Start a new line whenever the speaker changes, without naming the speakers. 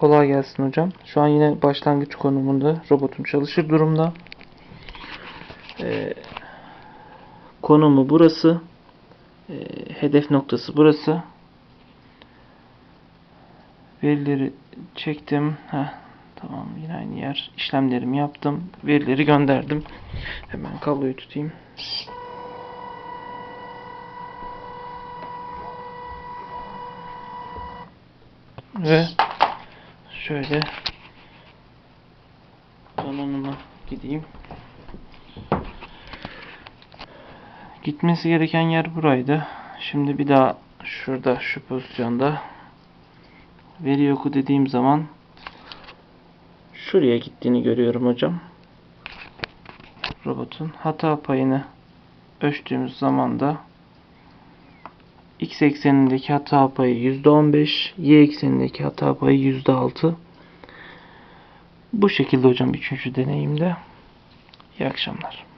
Kolay gelsin hocam. Şu an yine başlangıç konumunda robotum çalışır durumda. Ee, konumu burası. Ee, hedef noktası burası. Verileri çektim. Heh, tamam yine aynı yer. İşlemlerimi yaptım. Verileri gönderdim. Hemen kabloyu tutayım. Ve şöyle donanıma gideyim. Gitmesi gereken yer buraydı. Şimdi bir daha şurada şu pozisyonda veri oku dediğim zaman şuraya gittiğini görüyorum hocam. Robotun hata payını ölçtüğümüz zaman da x eksenindeki hata payı %15, y eksenindeki hata payı %6. Bu şekilde hocam üçüncü deneyimde. İyi akşamlar.